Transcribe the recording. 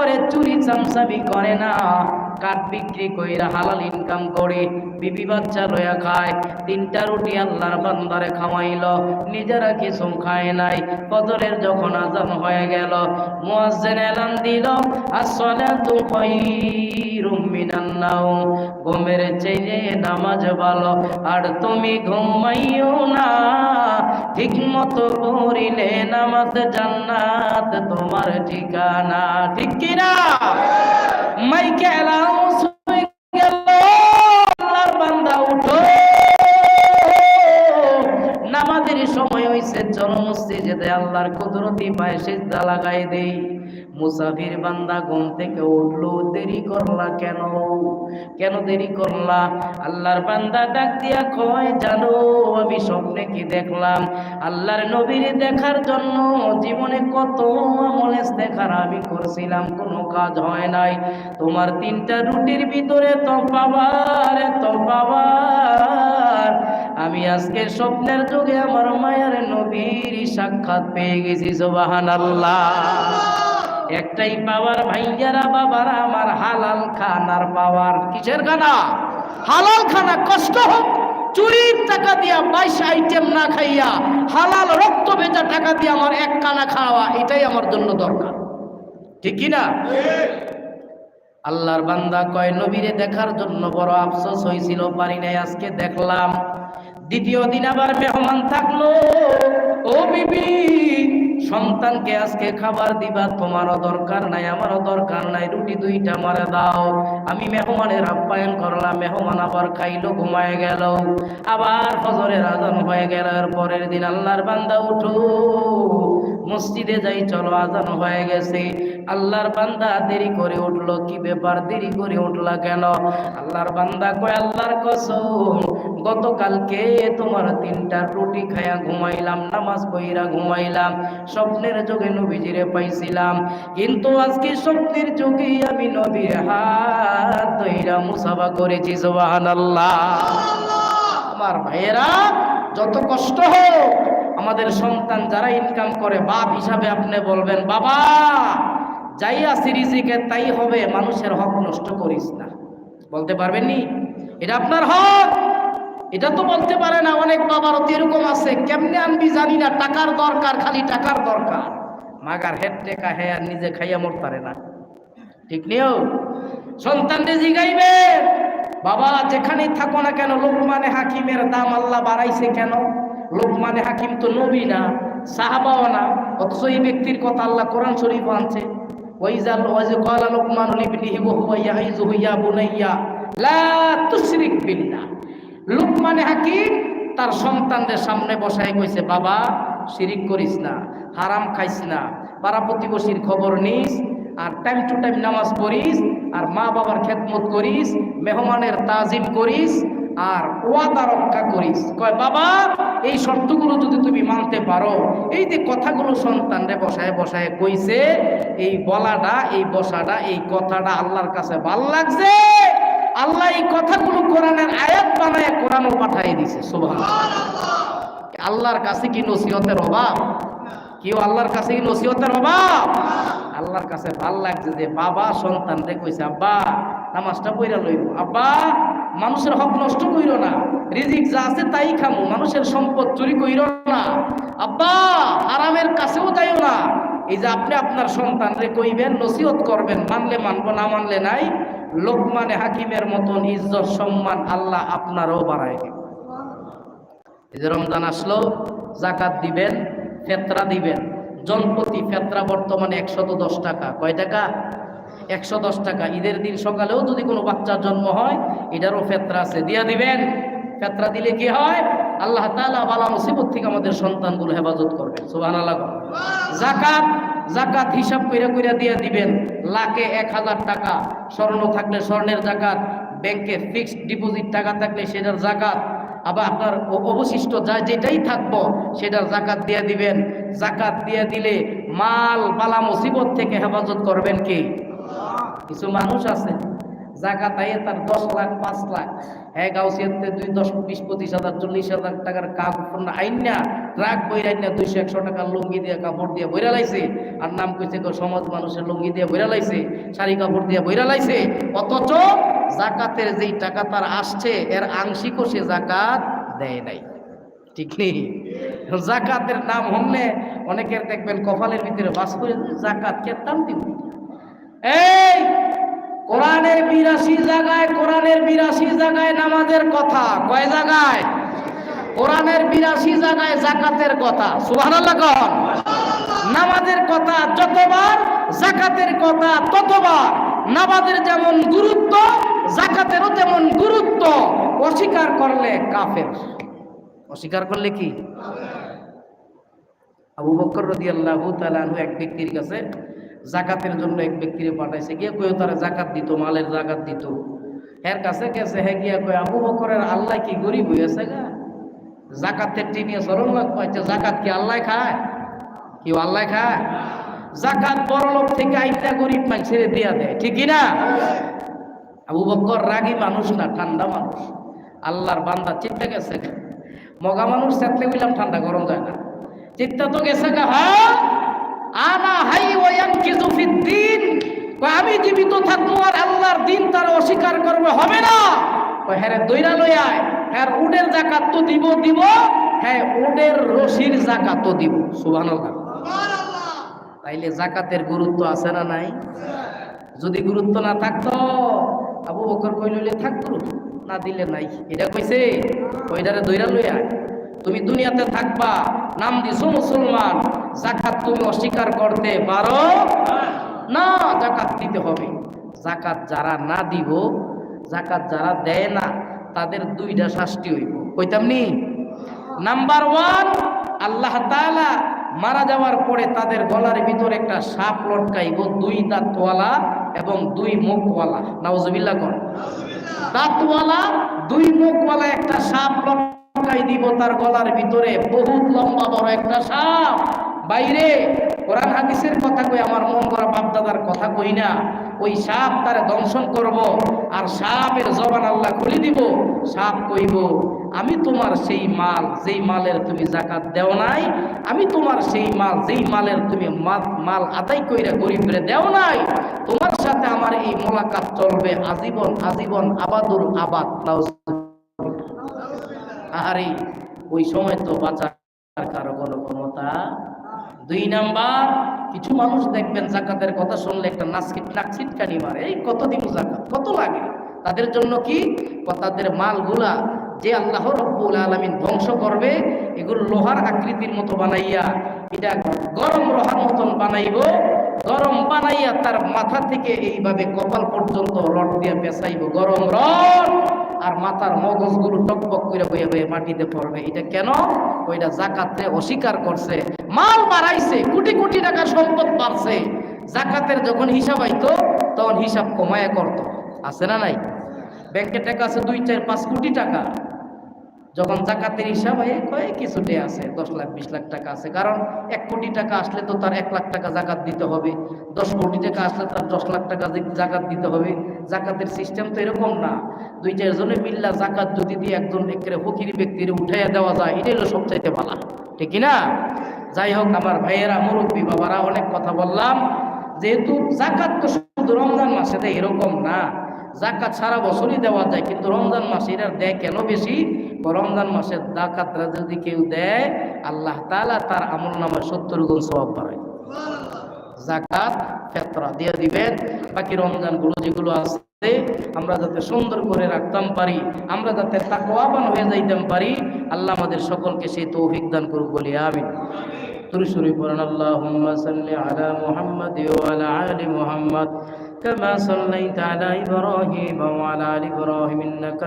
করে চুরি চামচামি করে না। কাঠ বিক্রি কইরা হালাল ইনকাম করে। বিবি বাচ্চা লয়া খায়। তিনটা রুটি আল্লাহর বান্দারে খাওয়াইল। নিজেরা কিছু খায় নাই। ফজরের যখন আজান হয়ে গেল, মুয়াজ্জিন এলান দিল, আসসালাতু খায়রুম মিনান নাওম। ঘুমের চেয়ে নামাজ ভালো। আর তুমি ঘুমাইও না। ঠিক মতো পড়িলে নামাজ জান্নাত তোমার ঠিকানা। ঠিক কিনা? মাইকে অ্যালাউন্স হয়ে গেল, আল্লাহর বান্দা উঠো। নামাজের সময় হইছে চলো যেতে আল্লাহর কুদরতি পায়ে সিজদা লাগাই দেই। মুসাফির বান্দা ঘুম থেকে উঠল, দেরি করলা কেন? কেন দেরি করলা? আল্লাহর বান্দা ডাক দিয়া কয়, জানো, আমি স্বপ্নে কি দেখলাম? আল্লাহর নবীর দেখার জন্য জীবনে কত আমলেস দেখার আমি করছিলাম, কোনো কাজ হয় নাই। তোমার তিনটা রুটির ভিতরে তো পাবার তো পাবার আমি আজকে স্বপ্নের যুগে আমার মায়ের নবীর সাক্ষাৎ পেয়ে গেছি সোবাহান আল্লাহ একটাই পাওয়ার, ভাইয়ারা, বাবারা, আমার হালাল খানার পাওয়ার। কিসের খানা? হালাল খানা কষ্ট হোক, চুরির টাকা দিয়া বাইশ আইটেম না খাইয়া, হালাল রক্ত বেচা টাকা দিয়ে আমার এক কানা খাওয়া, এটাই আমার জন্য দরকার। ঠিক কি না? আল্লাহর বান্দা কয়, নবীরে দেখার জন্য বড় আফসোস হয়েছিল পারি নাই, আজকে দেখলাম। দ্বিতীয় দিন আবার মেহমান থাকল। ও বিবি, সন্তানকে আজকে খাবার দিবা, তোমারও দরকার নাই, আমারও দরকার নাই, রুটি দুইটা মারে দাও। আমি মেহমানের আপ্যায়ন করলাম, মেহমান আবার খাইলো, ঘুমায় গেল। আবার ফজরের আজান হয়ে গেল পরের দিন আল্লাহর বান্দা উঠো মসজিদে যাই, চলো, আজান হয়ে গেছে। আল্লাহর বান্দা দেরি করে উঠল, কি ব্যাপার? দেরি করে উঠলা কেন? আল্লাহর বান্দা কয়, আল্লাহর কসম, গতকালকে তোমার তিনটা রুটি খায়া ঘুমাইলাম, নামাজ পইরা ঘুমাইলাম, স্বপ্নের যোগে নবীজিরে পাইছিলাম। কিন্তু আজকে স্বপ্নের যোগে আমি নবীর হাত ধইরা মুসাফা করেছি, সুবহানাল্লাহ। আমার ভাইয়েরা, যত কষ্ট হোক আমাদের সন্তান যারা ইনকাম করে, বাপ হিসাবে আপনি বলবেন, বাবা যাই আসি রিজিকে তাই হবে, মানুষের হক নষ্ট করিস না। বলতে পারবেন নি? এটা আপনার হক। এটা তো বলতে পারে না, অনেক বাবার এরকম আছে, কেমনে আনবি জানি না, টাকার দরকার, খালি টাকার দরকার। মাগার হেড টেকা হে আর নিজে খাইয়া মরতারে না। ঠিক নিও সন্তানরে জিগাইবে। বাবা, যেখানেই থাকো না কেন, লোকমানে হাকিমের দাম আল্লাহ বাড়াইছে কেন? লোকমানে হাকিম তো নবী না, সাহাবাও না, অথচ এই ব্যক্তির কথা আল্লাহ কোরআন শরীফ আনছে। ওইজাল ওয়াজ ক্বালা লোকমান লিবনিহি ওয়া হুয়া ইয়াইযুহু ইয়া বুনাইয়া, লা তুশরিক বিল্লাহ। লোকমানে হাকিম, তার সন্তানদের সামনে বসায় কইছে, বাবা, শিরিক করিস না, হারাম খাইস না, পাড়া প্রতিবেশীর খবর নিস, আর টাইম টু টাইম নামাজ পড়িস, আর মা বাবার খেদমত করিস, মেহমানের তাজিম করিস আর ওয়াদা রক্ষা করিস। কয়, বাবা, এই শর্তগুলো যদি তুমি মানতে পারো, এই যে কথাগুলো সন্তানরে বসায় বসায় কইছে, এই বলাটা, এই বসাটা, এই কথাটা আল্লাহর কাছে ভালো লাগছে, আল্লাহ এই কথাগুলো কোরআনের আয়াত বানায় কোরআনও পাঠিয়ে দিছে, সুবহানাল্লাহ। আল্লাহর কাছে কি নসিহতের অভাব? কেউ আল্লাহর কাছে কি নসিহতের অভাব? আল্লাহর কাছে ভালো লাগছে যে, বাবা সন্তান রে কইছে, আব্বা, নামাজটা পইরা লইব। আব্বা মানুষের হক নষ্ট কইরো না, রিজিক যা আছে তাই খামু, মানুষের সম্পদ চুরি কইরো না। আব্বা আরামের কাছেও যাইও না। এই যে আপনি আপনার সন্তান রে কইবেন, নসিহত করবেন, মানলে মানবো, না মানলে নাই, লোকমানে হাকিমের মতন ইজ্জত, সম্মান আল্লাহ আপনারও বাড়ায় এই যে রমজান আসলো জাকাত দিবেন, ফেতরা দিবেন। জনপ্রতি ফেতরা বর্তমানে একশত দশ টাকা। কয় টাকা? একশো দশ টাকা। ঈদের দিন সকালেও যদি কোনো বাচ্চার জন্ম হয়, এটারও ফেতরা আছে। দিয়া দিবেন। ফেতরা দিলে কি হয়? আল্লাহ তালা বালা মুসিবত থেকে আমাদের সন্তানগুলো হেফাজত করবেন। সুবাহ আল্লাহ জাকাত জাকাত হিসাব কইরা কইরা দিয়া দিবেন। লাখে এক হাজার টাকা। স্বর্ণ থাকলে স্বর্ণের জাকাত ব্যাংকে ফিক্সড ডিপোজিট টাকা থাকলে সেটার জাকাত আবার আপনার অবশিষ্ট যা যেটাই থাকব, সেটার জাকাত দিয়ে দিবেন। জাকাত দিয়ে দিলে মাল বালা মুসিবত থেকে হেফাজত করবেন কি? কিছু মানুষ আছে, জাকাত আইয়ে তার দশ লাখ, পাঁচ লাখ। হ্যাঁ গাউসিয়াতে দুই দশ, বিশ, পঁচিশ হাজার, চল্লিশ হাজার টাকার কাপড় আইন না ট্রাক বইরাই না দুইশো, একশো টাকার লুঙ্গি দিয়ে কাপড় দিয়ে বইরা লাইছে। আর নাম কইছে গো, সমাজ মানুষের লুঙ্গি দিয়ে বইরা লাইছে, শাড়ি কাপড় দিয়ে বইরা লাইছে। অথচ জাকাতের যেই টাকা তার আসছে, এর আংশিকও সে জাকাত দেয় নাই। ঠিক নেই? জাকাতের নাম হমনে অনেকের দেখবেন কপালের ভিতরে বাস করে, জাকাত কেতাম দিব? এই, কোরআনের বিরাশি জায়গায়, কোরআনের বিরাশি জায়গায় নামাজের কথা। কয় জায়গায়? কোরআনের বিরাশি জায়গায় জাকাতের কথা। কন। নামাজের কথা যতবার, জাকাতের কথা ততবার। নামাজের যেমন গুরুত্ব, জাকাতেরও তেমন গুরুত্ব। অস্বীকার করলে কাফের। অস্বীকার করলে কি? আবু বকর রাদিয়াল্লাহু তাআলা আনহু এক ব্যক্তির কাছে জাকাতের জন্য এক ব্যক্তিরে পাঠাইছে। গিয়ে কই তারা জাকাত দিত, মালের জাকাত দিত। এর কাছে গেছে হ্যাঁ গিয়া কই আবু বকরের আল্লাহ কি গরিব হয়েছে গা? জাকাতের টিনিয়ে চরম লাগ পাইছে, জাকাত কি আল্লাহ খায়? কেউ আল্লাহ খায়? জাকাত বড় লোক থেকে আইটা গরিব মানুষের দিয়া দেয়, ঠিক না আবু বকর রাগী মানুষ না, ঠান্ডা মানুষ। আল্লাহর বান্দা চিন্তা গেছে মগা মানুষ চেতলে বললাম ঠান্ডা গরম যায় না। চিন্তা তো গেছে গা হ্যাঁ? আনা হাই ওয়ান কিজুফিদ্দিন আমি জীবিত থাকব আর আল্লাহর দিন তার অস্বীকার করবে হবে না। হ্যাঁ রে দইরা লই আয়। হ্যাঁ উডের জাকাত তো দিব দিব। হ্যাঁ উডের রশির জাকাত তো দিব। সুবহানাল্লাহ। তাইলে জাকাতের গুরুত্ব আছে না নাই? যদি গুরুত্ব না থাকতো আবু বকর কইলে থাকতো না দিলে নাই। এটা কইছে? ওইটারে দইরা লই আয়। তুমি দুনিয়াতে থাকবা নাম দিছো মুসলমান। জাকাত তুমি অস্বীকার করতে পারো না, জাকাত দিতে হবে। জাকাত যারা না দিব, জাকাত যারা দেয় না, তাদের দুইটা শাস্তি হইব। কইতামনি নাম্বার ওয়ান আল্লাহ তাআলা মারা যাওয়ার পরে তাদের গলার ভিতরে একটা সাপ লটকাইব, দুই দাঁতওয়ালা এবং দুই মুখওয়ালা। নাউজুবিল্লাহ কর দাঁতওয়ালা, দুই মুখওয়ালা একটা সাপ লটকাই দিব, তার গলার ভিতরে বহুত লম্বা বড় একটা সাপ। বাইরে কোরআন হাদিসের কথা কই, আমার মন করা বাপদাদার কথা কই না। ওই সাপ তারে দংশন করব আর সাপের জবান আল্লাহ খুলে দিব। সাপ কইব, আমি তোমার সেই মাল, যেই মালের তুমি জাকাত দেও নাই, আমি তোমার সেই মাল, যেই মালের তুমি মাল আদায় কইরা গরিবরে দেও নাই, তোমার সাথে আমার এই মোলাকাত চলবে আজীবন আজীবন আবাদুল আবাদ। আরে, ওই সময় তো বাঁচার কারও কোনো ক্ষমতা দুই নাম্বার, কিছু মানুষ দেখবেন জাকাতের কথা শুনলে একটা নাচকিট নাকছিটকানি মারে। এই কত দিব জাকাত? কত লাগে? তাদের জন্য কি? তাদের মালগুলা যে আল্লাহ রব্বুল আলমিন ধ্বংস করবে, এগুলো লোহার আকৃতির মতো বানাইয়া, এটা গরম লোহার মতন বানাইব। গরম বানাইয়া তার মাথা থেকে এইভাবে কপাল পর্যন্ত রড দিয়ে পেঁচাইব। গরম রড! আর মাথার মগজগুলো টকবক করে বয়ে বয়ে মাটিতে পড়বে। এটা কেন? ওইটা জাকাতে অস্বীকার করছে, মাল বাড়াইছে, কোটি কোটি টাকার সম্পদ বাড়ছে। জাকাতের যখন হিসাব আইতো, তখন হিসাব কমায় করত। আছে না নাই? ব্যাংকে টাকা আছে দুই, চার, পাঁচ কোটি টাকা। যখন জাকাতের হিসাব হয় কয় কিছুটে আছে, দশ লাখ, বিশ লাখ টাকা আছে। কারণ এক কোটি টাকা আসলে তো তার এক লাখ টাকা জাকাত দিতে হবে। দশ কোটি টাকা আসলে তার দশ লাখ টাকা জাকাত দিতে হবে। জাকাতের সিস্টেম তো এরকম না। দুই চারজনে মিল্লা জাকাত যদি দিয়ে একজন একেবারে ফকির ব্যক্তির উঠাইয়া দেওয়া যায়, এটাই হলো সবচাইতে ভালো ঠিক না? যাই হোক, আমার ভাইয়েরা, মুরব্বী বাবারা, অনেক কথা বললাম। যেহেতু জাকাত তো শুধু রমজান মাসে এরকম না। জাকাত সারা বছরই দেওয়া যায়, কিন্তু রমজান মাসে এরা দেয় কেন বেশি? রমজান মাসে জাকাতরা যদি কেউ দেয় আল্লাহ তাআলা তার আমল নামায় সত্তর গুণ সবাব বাড়ায় জাকাত ফেতরা দিয়ে দিবেন বাকি রমজানগুলো যেগুলো আছে আমরা যাতে সুন্দর করে রাখতাম পারি আমরা যাতে তাকওয়াবান হয়ে যাইতাম পারি আল্লাহ আমাদের সকলকে সেই তৌফিক দান করুক বলি আমিন তুরসুরি পড়ান আল্লাহুম্মা সাল্লি আলা মুহাম্মাদ ওয়া আলা আলি মুহাম্মাদ كما صليت على إبراهيم وعلى آل إبراهيم إنك